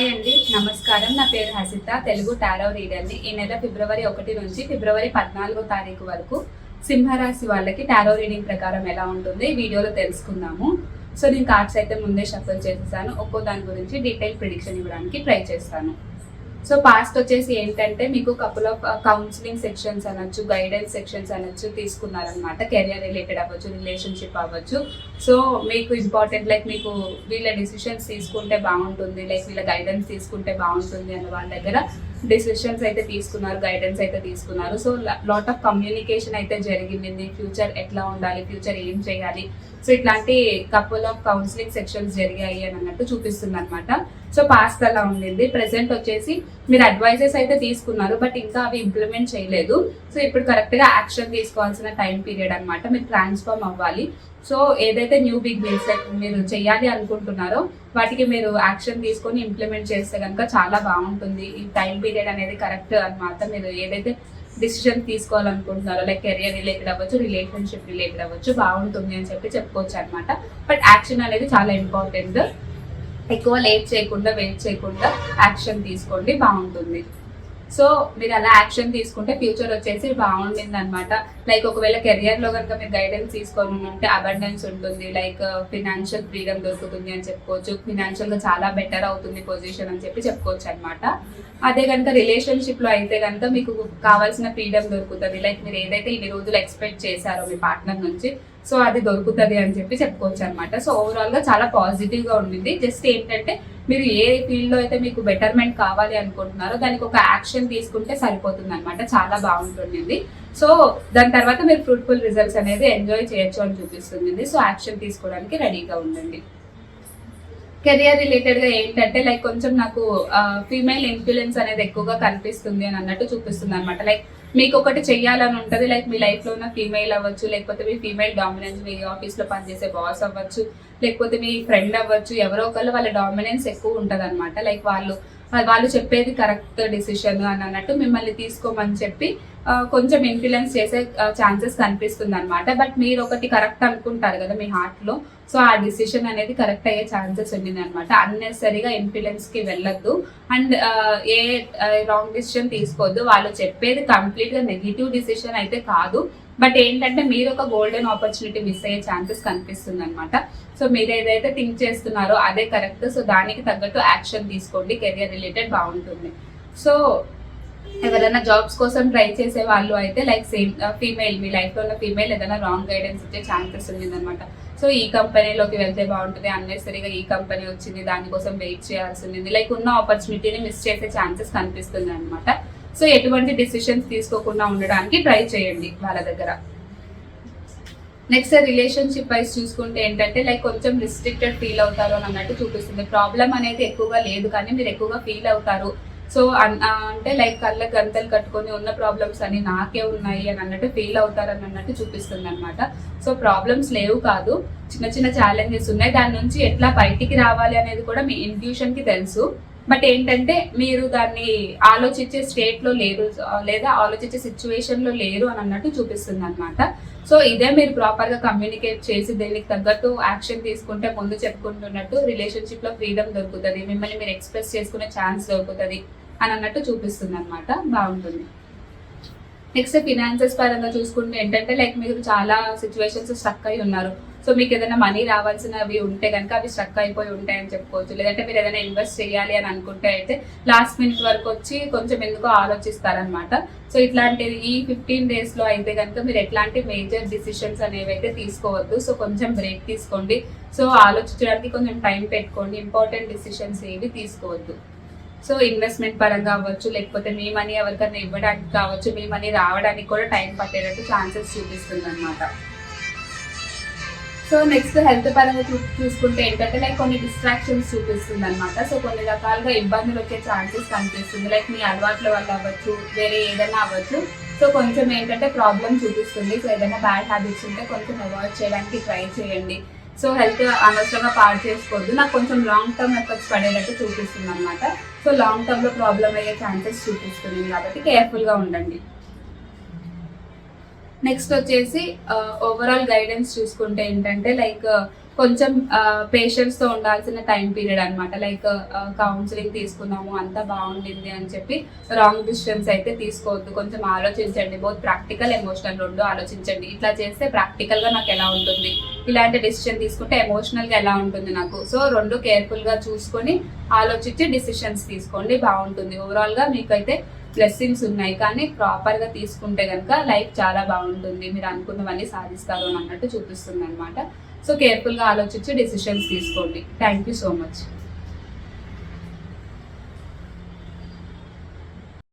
Hi అండి. నమస్కారం. నా పేరు హసిత. తెలుగు టారో రీడర్ని. ఈ నెల ఫిబ్రవరి ఒకటి నుంచి ఫిబ్రవరి పద్నాలుగో తారీఖు వరకు సింహరాశి వాళ్ళకి టారో రీడింగ్ ప్రకారం ఎలా ఉంటుంది ఈ వీడియోలో తెలుసుకుందాము. సో నేను కార్డ్స్ అయితే ముందే షఫల్ చేసేసాను. ఒక్కో దాని గురించి డీటెయిల్ ప్రిడిక్షన్ ఇవ్వడానికి ట్రై చేస్తాను. సో పాస్ట్ వచ్చేసి ఏంటంటే మీకు కపుల్ ఆఫ్ కౌన్సిలింగ్ సెక్షన్స్ అనొచ్చు గైడెన్స్ సెక్షన్స్ అనొచ్చు తీసుకున్నారనమాట కెరియర్ రిలేటెడ్ అవ్వచ్చు రిలేషన్షిప్ అవ్వచ్చు. సో మీకు ఇంపార్టెంట్ లైక్ మీకు వీళ్ళ డిసిషన్స్ తీసుకుంటే బాగుంటుంది లైక్ వీళ్ళ గైడెన్స్ తీసుకుంటే బాగుంటుంది అన్న వాళ్ళ దగ్గర డిసిషన్స్ అయితే తీసుకున్నారు గైడెన్స్ అయితే తీసుకున్నారు. సో లాట్ ఆఫ్ కమ్యూనికేషన్ అయితే జరిగింది. ఫ్యూచర్ ఎట్లా ఉండాలి ఫ్యూచర్ ఏం చేయాలి? సో ఇట్లాంటి కపుల్ ఆఫ్ కౌన్సిలింగ్ సెక్షన్స్ జరిగాయి అని అన్నట్టు చూపిస్తుంది అనమాట సో పాస్ట్ అలా ఉండింది. ప్రెసెంట్ వచ్చేసి మీరు అడ్వైజెస్ అయితే తీసుకున్నారు బట్ ఇంకా అవి ఇంప్లిమెంట్ చేయలేదు. సో ఇప్పుడు కరెక్ట్గా యాక్షన్ తీసుకోవాల్సిన టైం పీరియడ్ అనమాట మీరు ట్రాన్స్ఫార్మ్ అవ్వాలి. సో ఏదైతే న్యూ బిగ్నెస్ మీరు చేయాలి అనుకుంటున్నారో వాటికి మీరు యాక్షన్ తీసుకొని ఇంప్లిమెంట్ చేస్తే కనుక చాలా బాగుంటుంది. ఈ టైం పీరియడ్ అనేది కరెక్ట్ అనమాట మీరు ఏదైతే డిసిషన్ తీసుకోవాలనుకుంటున్నారో లైక్ కెరియర్ రిలేటెడ్ అవ్వచ్చు రిలేషన్షిప్ రిలేటెడ్ అవ్వచ్చు బాగుంటుంది అని చెప్పి చెప్పుకోవచ్చు అనమాట బట్ యాక్షన్ అనేది చాలా ఇంపార్టెంట్ ఎక్కువ లేట్ చేయకుండా వెయిట్ చేయకుండా యాక్షన్ తీసుకోండి బాగుంటుంది. సో మీరు అలా యాక్షన్ తీసుకుంటే ఫ్యూచర్ వచ్చేసి బాగుంటుంది అనమాట లైక్ ఒకవేళ కెరియర్లో కనుక మీరు గైడెన్స్ తీసుకొని ఉంటే అబండెన్స్ ఉంటుంది. లైక్ ఫినాన్షియల్ ఫ్రీడమ్ దొరుకుతుంది అని చెప్పుకోవచ్చు. ఫినాన్షియల్గా చాలా బెటర్ అవుతుంది పొజిషన్ అని చెప్పి చెప్పుకోవచ్చు అనమాట అదే కనుక రిలేషన్షిప్లో అయితే కనుక మీకు కావాల్సిన ఫ్రీడమ్ దొరుకుతుంది. లైక్ మీరు ఏదైతే ఇన్ని రోజులు ఎక్స్పెక్ట్ చేశారో మీ పార్ట్నర్ నుంచి సో అది దొరుకుతుంది అని చెప్పి చెప్పుకోవచ్చు అనమాట సో ఓవరాల్గా చాలా పాజిటివ్గా ఉండింది. జస్ట్ ఏంటంటే మీరు ఏ ఫీల్డ్లో అయితే మీకు బెటర్మెంట్ కావాలి అనుకుంటున్నారో దానికి ఒక యాక్షన్ తీసుకుంటే సరిపోతుంది అనమాట చాలా బాగుంటుంది సో దాని తర్వాత మీరు ఫ్రూట్ఫుల్ రిజల్ట్స్ అనేది ఎంజాయ్ చేయొచ్చు అని చూపిస్తుంది సో యాక్షన్ తీసుకోవడానికి రెడీగా ఉండండి. కెరియర్ రిలేటెడ్గా ఏంటంటే లైక్ కొంచెం నాకు ఫీమేల్ ఇన్ఫ్లుయెన్స్ అనేది ఎక్కువగా కనిపిస్తుంది అని అన్నట్టు చూపిస్తుంది అనమాట లైక్ మీకు ఒకటి చెయ్యాలని ఉంటుంది లైక్ మీ లైఫ్లో ఉన్న ఫీమేల్ అవ్వచ్చు లేకపోతే మీ ఫీమేల్ డామినెన్స్ మీ ఆఫీస్లో పనిచేసే బాస్ అవ్వచ్చు లేకపోతే మీ ఫ్రెండ్ అవ్వచ్చు ఎవరో ఒకళ్ళు వాళ్ళ డామినెన్స్ ఎక్కువ ఉంటుంది అనమాట లైక్ వాళ్ళు వాళ్ళు చెప్పేది కరెక్ట్ డిసిషన్ అని అన్నట్టు మిమ్మల్ని తీసుకోమని చెప్పి కొంచెం ఇన్ఫ్లుయెన్స్ చేసే ఛాన్సెస్ కనిపిస్తుంది అనమాట బట్ మీరు ఒకటి కరెక్ట్ అనుకుంటారు కదా మీ హార్ట్లో సో ఆ డిసిషన్ అనేది కరెక్ట్ అయ్యే ఛాన్సెస్ ఉండింది అనమాట అన్నెసరీగా ఇన్ఫ్లుయెన్స్కి వెళ్ళొద్దు. అండ్ ఏ రాంగ్ డిసిషన్ తీసుకోవద్దు. వాళ్ళు చెప్పేది కంప్లీట్గా నెగిటివ్ డిసిషన్ అయితే కాదు. బట్ ఏంటంటే మీరు ఒక గోల్డెన్ ఆపర్చునిటీ మిస్ అయ్యే ఛాన్సెస్ కనిపిస్తుంది అనమాట సో మీరు ఏదైతే థింక్ చేస్తున్నారో అదే కరెక్ట్ సో దానికి తగ్గట్టు యాక్షన్ తీసుకోండి. కెరియర్ రిలేటెడ్ బాగుంటుంది. సో ఎవరైనా జాబ్స్ కోసం ట్రై చేసే వాళ్ళు అయితే లైక్ సేమ్ ఫీమేల్ మీ లైఫ్లో ఉన్న ఫీమేల్ ఏదైనా రాంగ్ గైడెన్స్ ఇచ్చే ఛాన్సెస్ ఉంది సో ఈ కంపెనీలోకి వెళ్తే బాగుంటుంది. అన్నెసరిగా ఈ కంపెనీ వచ్చింది. దానికోసం వెయిట్ చేయాల్సి ఉంది లైక్ ఉన్న ఆపర్చునిటీని మిస్ చేసే ఛాన్సెస్ కనిపిస్తుంది అనమాట సో ఎటువంటి డిసిషన్స్ తీసుకోకుండా ఉండడానికి ట్రై చేయండి వాళ్ళ దగ్గర. నెక్స్ట్ రిలేషన్షిప్ వైజ్ చూసుకుంటే ఏంటంటే లైక్ కొంచెం రిస్ట్రిక్టెడ్ ఫీల్ అవుతారు అని అన్నట్టు చూపిస్తుంది. ప్రాబ్లం అనేది ఎక్కువగా లేదు కానీ మీరు ఎక్కువగా ఫీల్ అవుతారు. సో అంటే లైక్ కళ్ళ గంతలు కట్టుకొని ఉన్న ప్రాబ్లమ్స్ అన్ని నాకే ఉన్నాయి అని అన్నట్టు ఫీల్ అవుతారు అని అన్నట్టు చూపిస్తుంది అనమాట సో ప్రాబ్లమ్స్ లేవు కాదు. చిన్న చిన్న ఛాలెంజెస్ ఉన్నాయి. దాని నుంచి ఎట్లా బయటికి రావాలి అనేది కూడా మీ ఇంట్యూషన్కి తెలుసు. బట్ ఏంటంటే మీరు దాన్ని ఆలోచించే స్టేట్లో లేరు లేదా ఆలోచించే సిచ్యువేషన్లో లేరు అని అన్నట్టు చూపిస్తుంది అనమాట సో ఇదే మీరు ప్రాపర్గా కమ్యూనికేట్ చేసి దీనికి తగ్గట్టు యాక్షన్ తీసుకుంటే ముందు చెప్పుకుంటున్నట్టు రిలేషన్షిప్లో ఫ్రీడమ్ దొరుకుతుంది. మిమ్మల్ని మీరు ఎక్స్ప్రెస్ చేసుకునే ఛాన్స్ దొరుకుతుంది అని అన్నట్టు చూపిస్తుంది అనమాట బాగుంటుంది. నెక్స్ట్ ఫినాన్సెస్ పరంగా చూసుకుంటే ఏంటంటే లైక్ మీరు చాలా సిచ్యువేషన్స్ స్ట్రక్ అయి ఉన్నారు. సో మీకు ఏదైనా మనీ రావాల్సినవి ఉంటే కనుక అవి స్ట్రక్ అయిపోయి ఉంటాయని చెప్పుకోవచ్చు. లేదంటే మీరు ఏదైనా ఇన్వెస్ట్ చేయాలి అని అనుకుంటే అయితే లాస్ట్ మినిట్ వరకు వచ్చి కొంచెం ఎందుకో ఆలోచిస్తారనమాట సో ఇట్లాంటిది ఈ ఫిఫ్టీన్ డేస్లో అయితే కనుక మీరు ఎట్లాంటి మేజర్ డిసిషన్స్ అనేవి అయితే తీసుకోవద్దు. సో కొంచెం బ్రేక్ తీసుకోండి. సో ఆలోచించడానికి కొంచెం టైం పెట్టుకోండి. ఇంపార్టెంట్ డిసిషన్స్ ఏవి తీసుకోవద్దు. సో ఇన్వెస్ట్మెంట్ పరంగా అవ్వచ్చు లేకపోతే మీ మనీ ఎవరికైనా ఇవ్వడానికి కావచ్చు మీ మనీ రావడానికి కూడా టైం పట్టేటట్టు ఛాన్సెస్ చూపిస్తుంది అనమాట సో నెక్స్ట్ హెల్త్ పరంగా చూసుకుంటే ఏంటంటే లైక్ కొన్ని డిస్ట్రాక్షన్స్ చూపిస్తుంది అనమాట సో కొన్ని రకాలుగా ఇబ్బందులు వచ్చే ఛాన్సెస్ కనిపిస్తుంది. లైక్ మీ అలవాట్ల వల్ల అవ్వచ్చు వేరే ఏదైనా అవ్వచ్చు. సో కొంచెం ఏంటంటే ప్రాబ్లం చూపిస్తుంది. సో ఏదైనా బ్యాడ్ హ్యాబిట్స్ ఉంటే కొంచెం అవాయిడ్ చేయడానికి ట్రై చేయండి. సో హెల్త్ అనవసరంగా పాడు చేసుకోవద్దు. నాకు కొంచెం లాంగ్ టర్మ్ ఎఫెక్ట్స్ పడేటట్టు చూపిస్తుంది అనమాట సో లాంగ్ టర్మ్లో ప్రాబ్లం అయ్యే ఛాన్సెస్ చూపిస్తుంది. కాబట్టి కేర్ఫుల్గా ఉండండి. నెక్స్ట్ వచ్చేసి ఓవరాల్ గైడెన్స్ చూసుకుంటే ఏంటంటే లైక్ కొంచెం పేషెంట్స్తో ఉండాల్సిన టైం పీరియడ్ అనమాట లైక్ కౌన్సిలింగ్ తీసుకున్నాము అంతా బాగుండింది అని చెప్పి రాంగ్ డిసిషన్స్ అయితే తీసుకోవద్దు. కొంచెం ఆలోచించండి. బోత్ ప్రాక్టికల్ ఎమోషనల్ రెండు ఆలోచించండి. ఇట్లా చేస్తే ప్రాక్టికల్గా నాకు ఎలా ఉంటుంది? ఇలాంటి డిసిషన్ తీసుకుంటే ఎమోషనల్గా ఎలా ఉంటుంది నాకు? సో రెండు కేర్ఫుల్గా చూసుకొని ఆలోచించి డిసిషన్స్ తీసుకోండి. బాగుంటుంది. ఓవరాల్గా మీకైతే బ్లెస్సింగ్స్ ఉన్నాయి కానీ ప్రాపర్గా తీసుకుంటే కనుక లైఫ్ చాలా బాగుంటుంది. మీరు అనుకున్నవన్నీ సాధిస్తారు అని అన్నట్టు చూపిస్తుంది అనమాట సో కేర్ఫుల్గా ఆలోచించి డెసిషన్స్ తీసుకోండి. Thank you so much.